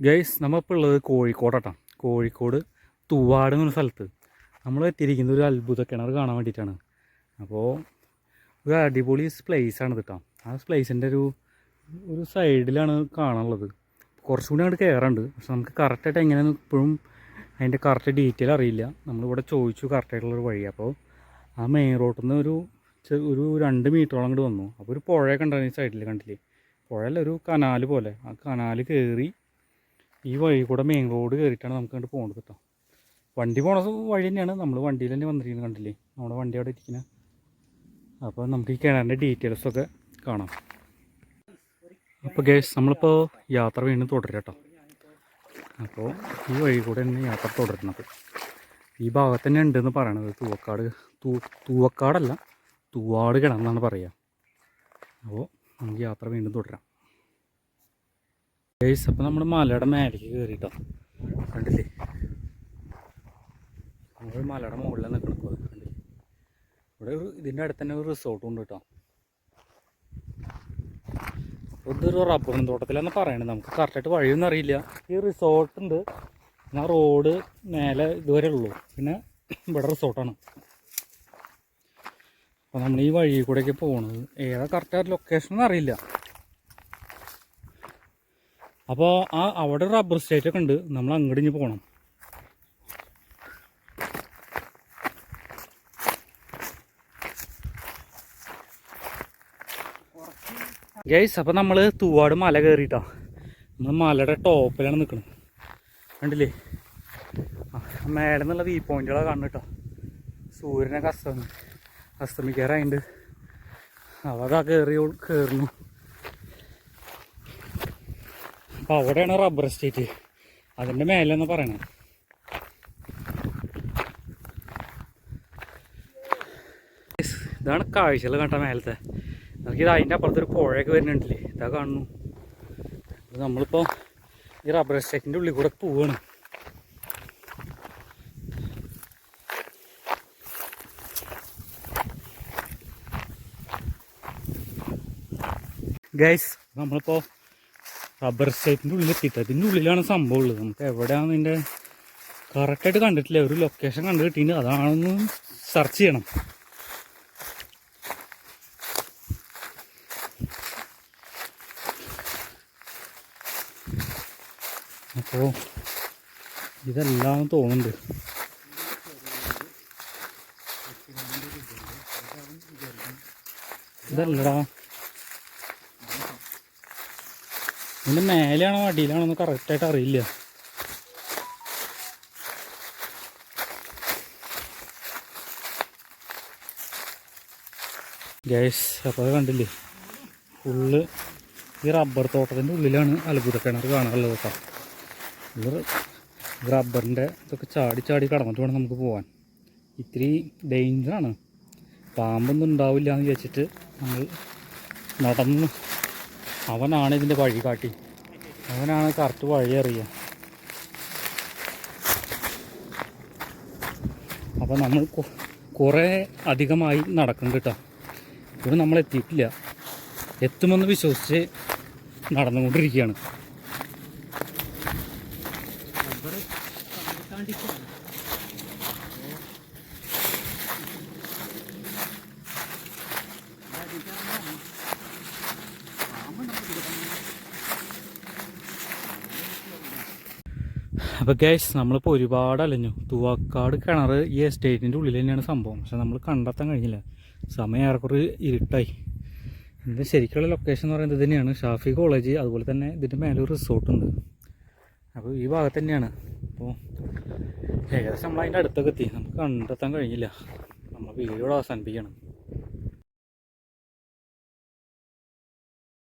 Guys നമ്മളിപ്പോൾ ഉള്ളത് കോഴിക്കോടാട്ടാ. കോഴിക്കോട് തൂവാട് എന്നൊരു സ്ഥലത്ത്. നമ്മൾ എത്തിയിരിക്കുന്നത് ഒരു അത്ഭുത കിണർ കാണാൻ വേണ്ടിയിട്ടാണ്. അപ്പോൾ ഒരു അടിപൊളി ആണ് കേട്ടോ ആ പ്ലേസിന്റെ ഒരു ഒരു സൈഡിലാണ് കാണാനുള്ളത്. കുറച്ചുകൂടി അങ്ങോട്ട് കയറുണ്ട് പക്ഷെ നമുക്ക് കറക്റ്റായിട്ട് എങ്ങനെയാണെന്ന് ഇപ്പോഴും അതിന്റെ കറക്റ്റ് ഡീറ്റെയിൽ അറിയില്ല. നമ്മളിവിടെ ചോദിച്ചു കറക്റ്റായിട്ടുള്ളൊരു വഴി. അപ്പോൾ ആ മെയിൻ റോഡിൽ നിന്ന് ഒരു ഒരു രണ്ട് മീറ്ററോളം അങ്ങോട്ട് വന്നു. അപ്പോൾ ഒരു പുഴയൊക്കെ ഉണ്ടായിരുന്നു ഈ സൈഡിൽ കണ്ടില്ലേ? പുഴയല്ല ഒരു കനാല് പോലെ. ആ കനാല് കയറി ഈ വഴി കൂടെ മെയിൻ റോഡ് കയറിയിട്ടാണ് നമുക്ക് അങ്ങോട്ട് പോകേണ്ടത് കേട്ടോ. വണ്ടി പോണ വഴി തന്നെയാണ്. നമ്മൾ വണ്ടിയിൽ തന്നെ വന്നിരിക്കുന്നത് കണ്ടില്ലേ? നമ്മുടെ വണ്ടി അവിടെ ഇരിക്കുന്നത് അപ്പോൾ നമുക്ക് ഈ കിണറിന്റെ ഡീറ്റെയിൽസൊക്കെ കാണാം. അപ്പോൾ ഗേസ് നമ്മളിപ്പോൾ യാത്ര വീണ്ടും തുടരുക കേട്ടോ. അപ്പോൾ ഈ വഴി കൂടെ തന്നെ യാത്ര തുടരുന്നത്. ഈ ഭാഗത്ത് തന്നെ ഉണ്ടെന്ന് പറയണത് തൂവക്കാട്. തൂ തൂവക്കാടല്ല തൂവാട് കിണറെന്നാണ് പറയുക അപ്പോൾ നമുക്ക് യാത്ര വീണ്ടും തുടരാം. ഗൈസ് അപ്പോൾ നമ്മൾ മലയുടെ മേലേക്ക് കയറിയിട്ടോ കണ്ടില്ലേ? നമ്മൾ മലയുടെ മുകളിൽ നിൽക്കണം കണ്ടില്ലേ? ഇവിടെ ഒരു ഇതിന്റെ അടുത്ത് തന്നെ ഒരു റിസോർട്ടും ഉണ്ട് കേട്ടോ. അപ്പോൾ ഇതൊരു റബ്ബർ തോട്ടത്തിലാന്ന് പറയണത് നമുക്ക്. കറക്റ്റായിട്ട് വഴിയൊന്നും അറിയില്ല. ഈ റിസോർട്ട് ഉണ്ട്. പിന്നെ റോഡ് മേലെ ഇതുവരെ ഉള്ളൂ. പിന്നെ ഇവിടെ റിസോർട്ടാണ് അപ്പോൾ നമ്മൾ ഈ വഴി കൂടെയൊക്കെ പോകണത് ഏതാ കറക്റ്റ് ലൊക്കേഷൻ അറിയില്ല. അപ്പോൾ ആ അവിടെ റബ്ബർ സ്റ്റേറ്റ് ഒക്കെ ഉണ്ട്. നമ്മൾ അങ്ങോട്ട് ഇനി പോകണം ഗൈസ് അപ്പോൾ നമ്മൾ തൂവാട് മല കയറിയിട്ടാ നമ്മൾ മലയുടെ ടോപ്പിലാണ് നിൽക്കുന്നത് കണ്ടില്ലേ? മേലെ നിന്നുള്ള വ്യൂ പോയിന്റുകളെ കേട്ടോ സൂര്യനൊക്കെ അസ്തമി അസ്തമിക്കാറായിട്ടുണ്ട് അവതാ കയറി കയറുന്നു അപ്പോൾ അവിടെയാണ് റബ്ബർ എസ്റ്റേറ്റ് അതിന്റെ മേലെന്ന് പറയണത് ഇതാണ് കാഴ്ചകൾ കണ്ട മേലത്തെ. നമുക്കിത് അതിന്റെ അപ്പുറത്തൊരു പുഴയൊക്കെ വരുന്നുണ്ടല്ലേ? ഇതാ കാണുന്നു. നമ്മളിപ്പോ ഈ റബ്ബർ എസ്റ്റേറ്റിന്റെ ഉള്ളിൽ കൂടെ പോവാണ്. ഗൈസ് നമ്മളിപ്പോൾ റബ്ബർ സ്റ്റേറ്റിന്റെ ഉള്ളിൽ എത്തിയിട്ട് അതിന്റെ ഉള്ളിലാണ് സംഭവം ഉള്ളത്. നമുക്ക് എവിടെയാണ് ഇതിന്റെ കറക്റ്റായിട്ട് കണ്ടിട്ടില്ല. ഒരു ലൊക്കേഷൻ കണ്ടു കിട്ടിയിട്ട് അതാണെന്ന് സെർച്ച് ചെയ്യണം. അപ്പോൾ ഇതെല്ലാം തോന്നുന്നുണ്ട്. ഇതല്ലടാ ഇതിന്റെ മേലെയാണോ അടിയിലാണോ എന്ന് കറക്റ്റായിട്ട് അറിയില്ല. ഗ്യാസ് അപ്പോൾ അത് കണ്ടില്ലേ? ഫുള്ള് ഈ റബ്ബർ തോട്ടത്തിന്റെ ഉള്ളിലാണ് അത്ഭുത കിണർ കാണാനുള്ളത് കേട്ടോ. ഇത് റബ്ബറിന്റെ ഇതൊക്കെ ചാടി ചാടി കടന്നിട്ട് വേണം നമുക്ക് പോകാൻ ഇത്തിരി ഡേഞ്ചറാണ് പാമ്പൊന്നും ഉണ്ടാവില്ല എന്ന് വിചാരിച്ചിട്ട് നമ്മൾ നടന്ന് അവനാണ് ഇതിന്റെ വഴി കാട്ടി. അവനാണ് കറക്റ്റ് വഴി അറിയുക അപ്പോൾ നമ്മൾ കുറേ അധികമായി നടക്കുന്നുണ്ട് കേട്ടോ. ഇവിടെ നമ്മൾ എത്തിയിട്ടില്ല. എത്തുമെന്ന് വിശ്വസിച്ച് നടന്നുകൊണ്ടിരിക്കുകയാണ്. അപ്പോൾ ഗ്യാസ് നമ്മളിപ്പോൾ ഒരുപാട് അലഞ്ഞു. തൂവാക്കാട് കിണർ ഈ എസ്റ്റേറ്റിന്റെ ഉള്ളിൽ തന്നെയാണ് സംഭവം. പക്ഷെ നമ്മൾ കണ്ടെത്താൻ കഴിഞ്ഞില്ല. സമയം ഏറെക്കുറെ ഇരുട്ടായി. ഇതിന്റെ ശരിക്കുള്ള ലൊക്കേഷൻ എന്ന് പറയുന്നത് തന്നെയാണ്. ഷാഫി കോളേജ് അതുപോലെ തന്നെ ഇതിന്റെ മേലെ ഒരു റിസോർട്ട് ഉണ്ട്. അപ്പോൾ ഈ ഭാഗത്ത് തന്നെയാണ്. അപ്പോൾ ഏകദേശം നമ്മൾ അതിന്റെ അടുത്തൊക്കെ എത്തി. നമുക്ക് കണ്ടെത്താൻ കഴിഞ്ഞില്ല. നമ്മൾ വീഡിയോ അവസാനിപ്പിക്കണം